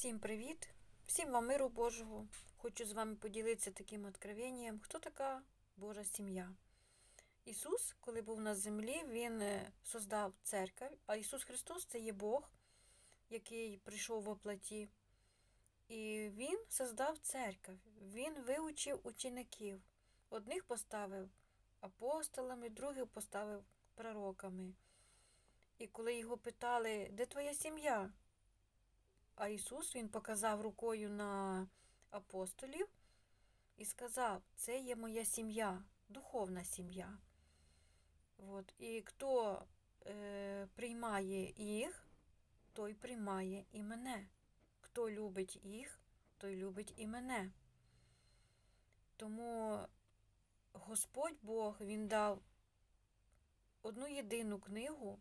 Всім привіт! Всім вам миру Божого. Хочу з вами поділитися таким откровенням. Хто така Божа сім'я? Ісус, коли був на землі, Він е, создав церкву, а Ісус Христос це є Бог, який прийшов во плоті. І Він создав церкву, Він вивчив учеників. Одних поставив апостолами, других поставив пророками. І коли його питали, де твоя сім'я? А Ісус Він показав рукою на апостолів і сказав: Це є моя сім'я, духовна сім'я. От. І хто е, приймає їх, той приймає і мене. Хто любить їх, той любить і мене. Тому Господь Бог Він дав одну єдину книгу,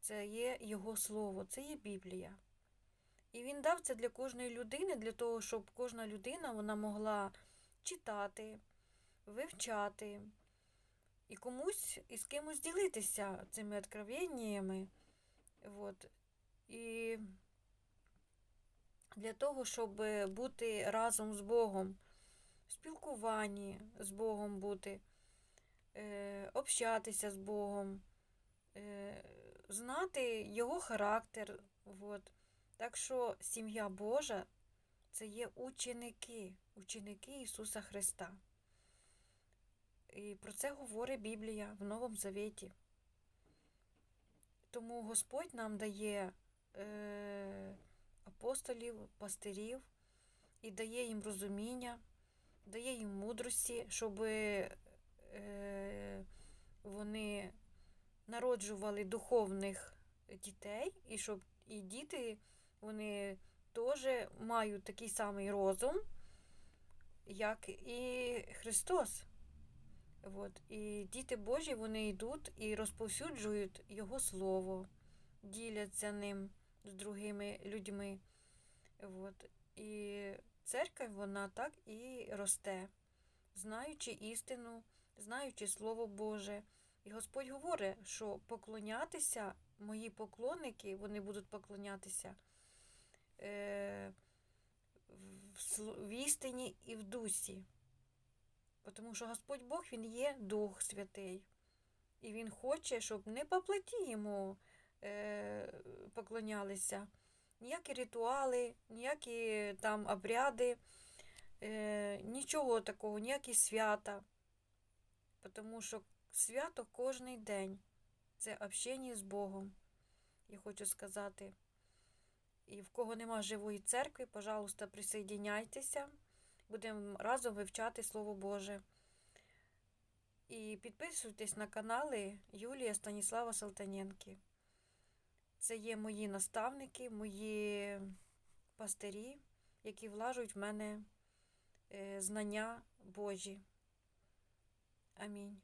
це є Його Слово, це є Біблія. І він дав це для кожної людини, для того, щоб кожна людина вона могла читати, вивчати і комусь і з кимось ділитися цими откровеннями. От. І для того, щоб бути разом з Богом, в спілкуванні з Богом бути, е, общатися з Богом, е, знати Його характер. От. Так що сім'я Божа це є ученики, ученики Ісуса Христа. І про це говорить Біблія в Новому Завіті. Тому Господь нам дає е, апостолів, пастирів і дає їм розуміння, дає їм мудрості, щоб е, вони народжували духовних дітей, і щоб і діти вони теж мають такий самий розум, як і Христос. От. І діти Божі вони йдуть і розповсюджують Його Слово, діляться ним з другими людьми. От. І церква вона так і росте, знаючи істину, знаючи Слово Боже. І Господь говорить, що поклонятися, мої поклонники, вони будуть поклонятися в істині і в дусі. Тому що Господь Бог Він є Дух Святий. І Він хоче, щоб не по плоті йому е, поклонялися. Ніякі ритуали, ніякі там обряди, е, нічого такого, ніякі свята. Тому що свято кожний день це общення з Богом. Я хочу сказати. І в кого нема живої церкви, пожалуйста, присоединяйтеся. Будемо разом вивчати Слово Боже. І підписуйтесь на канали Юлія Станіслава Салтаненки. Це є мої наставники, мої пастирі, які влажують в мене знання Божі. Амінь.